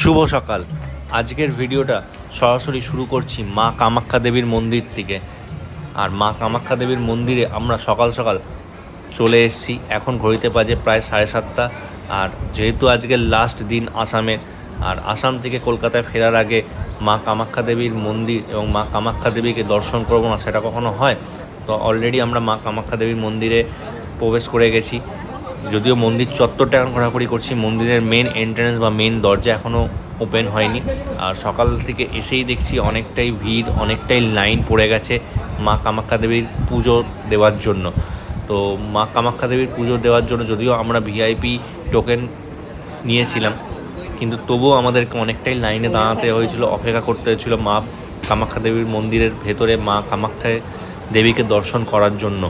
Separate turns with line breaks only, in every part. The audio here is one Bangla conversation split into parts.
শুভ সকাল। আজকের ভিডিওটা সরাসরি শুরু করছি মা কামাখ্যা দেবীর মন্দির থেকে। আর মা কামাখ্যা দেবীর মন্দিরে আমরা সকাল সকাল চলে এসেছি। এখন ঘড়িতে বাজে প্রায় সাড়ে সাতটা। আর যেহেতু আজকের লাস্ট দিন আসামের আর আসাম থেকে কলকাতায় ফেরার আগে মা কামাখ্যা দেবীর মন্দির এবং মা কামাখ্যা দেবীকে দর্শন করব না সেটা কখনো হয়। তো অলরেডি আমরা মা কামাখ্যা দেবীর মন্দিরে প্রবেশ করে গেছি। যদিও মন্দির চত্বরটা এখন ঘোরাঘুরি করছি, মন্দিরের মেন এন্ট্রেন্স বা মেন দরজা এখনও ওপেন হয়নি। আর সকাল থেকে এসেই দেখছি অনেকটাই ভিড়, অনেকটাই লাইন পড়ে গেছে মা কামাখ্যা দেবীর পুজো দেওয়ার জন্য। তো মা কামাখ্যা দেবীর পুজো দেওয়ার জন্য যদিও আমরা ভিআইপি টোকেন নিয়েছিলাম, কিন্তু তবুও আমাদেরকে অনেকটাই লাইনে দাঁড়াতে হয়েছিল, অপেক্ষা করতে হয়েছিল মা কামাখ্যা দেবীর মন্দিরের ভেতরে, মা কামাখ্যা দেবীকে দর্শন করার জন্য।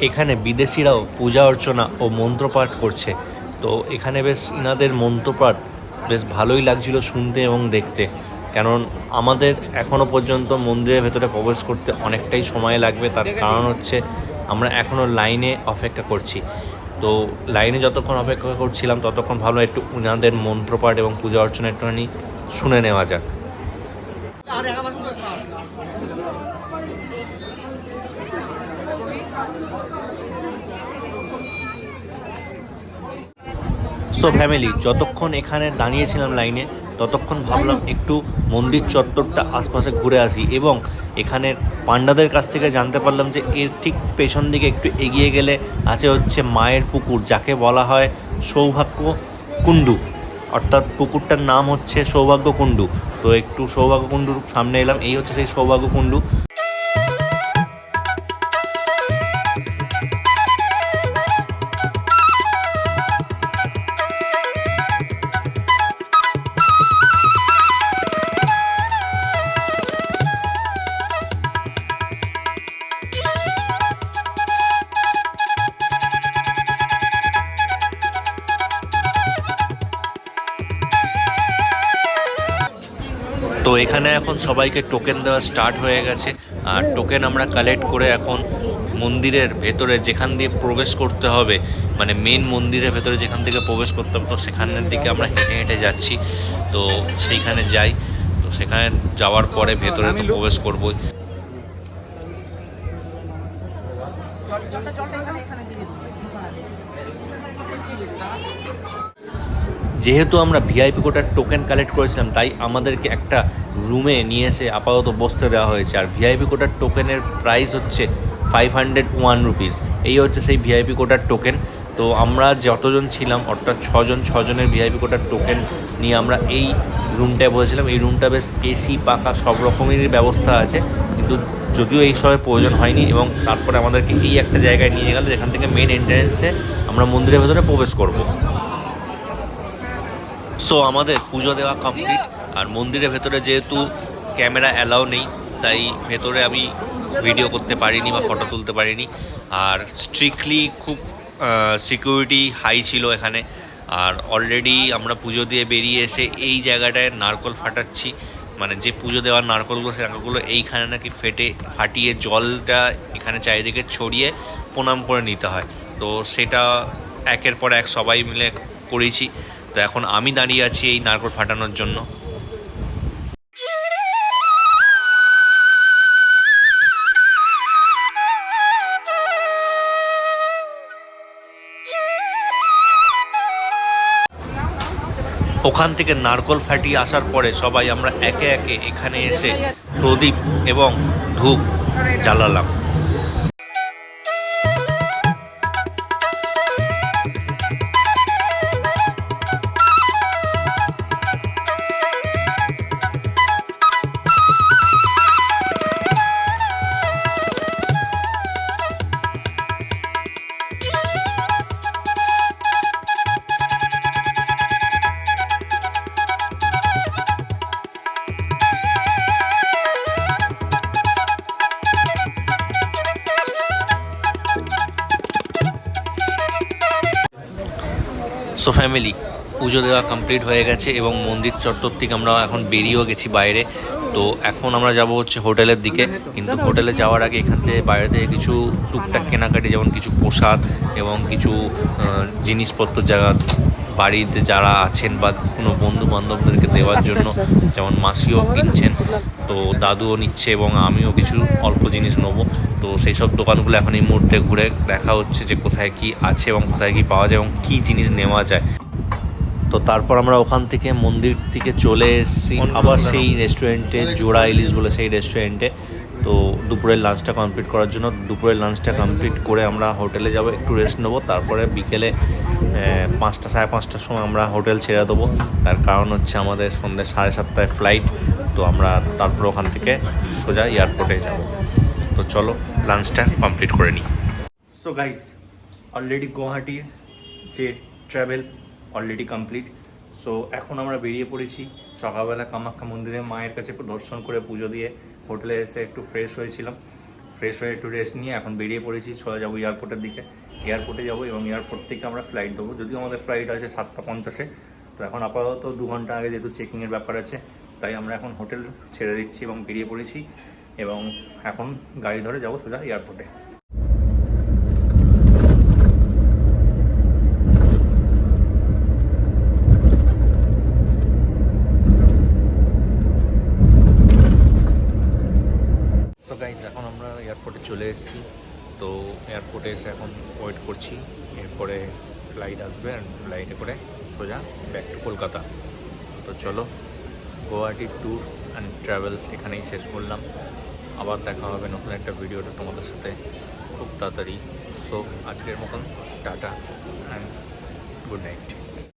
এখানে বিদেশিরাও পূজা অর্চনা ও মন্ত্রপাঠ করছে। তো এখানে বেশ ইনাদের মন্ত্রপাঠ বেশ ভালোই লাগছিল শুনতে এবং দেখতে। কারণ আমাদের এখনও পর্যন্ত মন্দিরের ভেতরে প্রবেশ করতে অনেকটাই সময় লাগবে। তার কারণ হচ্ছে আমরা এখনও লাইনে অপেক্ষা করছি। তো লাইনে যতক্ষণ অপেক্ষা করছিলাম, ততক্ষণ ভালো একটু উনাদের মন্ত্রপাঠ এবং পূজা অর্চনা একটুখানি শুনে নেওয়া যাক। সো ফ্যামিলি যতক্ষণ এখানে দাঁড়িয়েছিলাম লাইনে, ততক্ষণ ভাবলাম একটু মন্দির চত্বরটা আশপাশে ঘুরে আসি এবং এখানের পান্ডাদের কাছ থেকে জানতে পারলাম যে এর ঠিক পেছন দিকে একটু এগিয়ে গেলে আছে হচ্ছে মায়ের পুকুর, যাকে বলা হয় সৌভাগ্য কুণ্ডু। অর্থাৎ পুকুরটার নাম হচ্ছে সৌভাগ্য কুণ্ডু তো একটু সৌভাগ্য কুণ্ডুর সামনে এলাম, এই হচ্ছে সেই সৌভাগ্য তো এখানে এখন সবাইকে টোকেন দেওয়া স্টার্ট হয়ে গেছে। আর টোকেন আমরা কালেক্ট করে এখন মন্দিরের ভেতরে যেখান দিয়ে প্রবেশ করতে হবে মানে মেন মন্দিরের ভেতরে যেখান থেকে প্রবেশ করতে হবে, তো সেখানের দিকে আমরা হেঁটে হেঁটে যাচ্ছি। তো সেইখানে যাই, তো সেখানে যাওয়ার পরে ভেতরে তো প্রবেশ করবোই। যেহেতু আমরা ভিআইপি কোটার টোকেন কালেক্ট করেছিলাম, তাই আমাদেরকে একটা রুমে নিয়ে এসে আপাতত বসতে দেওয়া হয়েছে। আর ভিআইপি কোটার টোকেনের প্রাইস হচ্ছে ফাইভ হান্ড্রেড ওয়ান রুপিস এই হচ্ছে সেই ভিআইপি কোটার টোকেন তো আমরা যতজন ছিলাম, অর্থাৎ ছজন, ছজনের ভিআইপি কোটার টোকেন নিয়ে আমরা এই রুমটায় বসেছিলাম। এই রুমটা বেশ এসি পাকা, সব রকমেরই ব্যবস্থা আছে। কিন্তু যদিও এই সময় প্রয়োজন হয়নি এবং তারপরে আমাদেরকে এই একটা জায়গায় নিয়ে গেল, যেখান থেকে মেন এন্ট্রান্সে আমরা মন্দিরের ভেতরে প্রবেশ করব। সো আমাদের পুজো দেওয়া কমপ্লিট আর মন্দিরের ভেতরে যেহেতু ক্যামেরা অ্যালাউ নেই, তাই ভেতরে আমি ভিডিও করতে পারিনি বা ফটো তুলতে পারিনি। আর স্ট্রিক্টলি খুব সিকিউরিটি হাই ছিল এখানে। আর অলরেডি আমরা পুজো দিয়ে বেরিয়ে এসে এই জায়গাটায় নারকল ফাটাচ্ছি। মানে যে পুজো দেওয়ার নারকলগুলো, সেই নারকলগুলো এইখানে নাকি ফেটে, ফাটিয়ে জলটা এখানে চারিদিকে ছড়িয়ে প্রণাম করে নিতে হয়। তো সেটা একের পর এক সবাই মিলে করেছি। তো এখন আমি দাঁড়িয়ে আছি এই নারকোল ফাটানোর জন্য। ওখান থেকে নারকল ফাটিয়ে আসার পরে সবাই আমরা একে একে এখানে এসে প্রদীপ এবং ধূপ জ্বালালাম। সো ফ্যামিলি, পুজো দেওয়া কমপ্লিট হয়ে গেছে এবং মন্দির চত্বর থেকে আমরা এখন বেরিয়েও গেছি বাইরে। তো এখন আমরা যাব হচ্ছে হোটেলের দিকে, কিন্তু হোটেলে যাওয়ার আগে এখান থেকে বাইরে থেকে কিছু টুকটাক কেনাকাটি, যেমন কিছু প্রসাদ এবং কিছু জিনিসপত্র জায়গা বাড়িতে যারা আছেন বা কোনো বন্ধু বান্ধবদেরকে দেওয়ার জন্য যেমন মাসিও কিনছেন তো দাদুও নিচ্ছে এবং আমিও কিছু অল্প জিনিস নেব। তো সেই সব দোকানগুলো এখন এই মুহূর্তে ঘুরে দেখা হচ্ছে যে কোথায় কি আছে এবং কোথায় কি পাওয়া যায় এবং কী জিনিস নেওয়া যায়। তো তারপর আমরা ওখান থেকে মন্দির থেকে চলে এসেছি আবার সেই রেস্টুরেন্টে জোড়া ইলিশ বলে সেই রেস্টুরেন্টে। তো দুপুরের লাঞ্চটা কমপ্লিট করার জন্য দুপুরের লাঞ্চটা কমপ্লিট করে আমরা হোটেলে যাব একটু রেস্ট নেব তারপরে বিকেলে পাঁচটা, সাড়ে পাঁচটার সময় আমরা হোটেল ছেড়ে দেবো। তার কারণ হচ্ছে আমাদের সন্ধ্যে সাড়ে সাতটায় ফ্লাইট তো আমরা তারপর ওখান থেকে সোজা এয়ারপোর্টে যাব। তো চলো লাঞ্চটা কমপ্লিট করে নিই। সো গাইজ অলরেডি গুয়াহাটির যে ট্রাভেল অলরেডি কমপ্লিট সো এখন আমরা বেরিয়ে পড়েছি সকালবেলা কামাখ্যা মন্দিরে মায়ের কাছে দর্শন করে পুজো দিয়ে হোটেলে এসে একটু ফ্রেশ হয়েছিলাম। ফ্রেশ হয়ে একটু রেস্ট নিয়ে এখন বেরিয়ে পড়েছি ছয় যাব এয়ারপোর্টের দিকে। এয়ারপোর্টে যাব এবং এয়ারপোর্ট থেকে আমরা ফ্লাইট দেবো যদিও আমাদের ফ্লাইট আছে সাতটা পঞ্চাশে, তো এখন আপাতত দু ঘণ্টা আগে যেহেতু চেকিংয়ের ব্যাপার আছে, তাই আমরা এখন হোটেল ছেড়ে দিচ্ছি এবং বেরিয়ে পড়েছি এবং এখন গাড়ি ধরে যাব সোজা এয়ারপোর্টে সো গাইজ এখন আমরা এয়ারপোর্টে চলে এসেছি। তো এয়ারপোর্টে এসে এখন ওয়েট করছি। এরপরে ফ্লাইট আসবে অ্যান্ড ফ্লাইটে করে সোজা ব্যাক টু কলকাতা। তো চলো, গুয়াহাটি ট্যুর অ্যান্ড ট্রাভেলস এখানেই শেষ করলাম। আবার দেখা হবে নতুন একটা ভিডিওটা তোমাদের সাথে। খুব তাড়াতাড়ি। সো আজকের মতন, টাটা অ্যান্ড গুড নাইট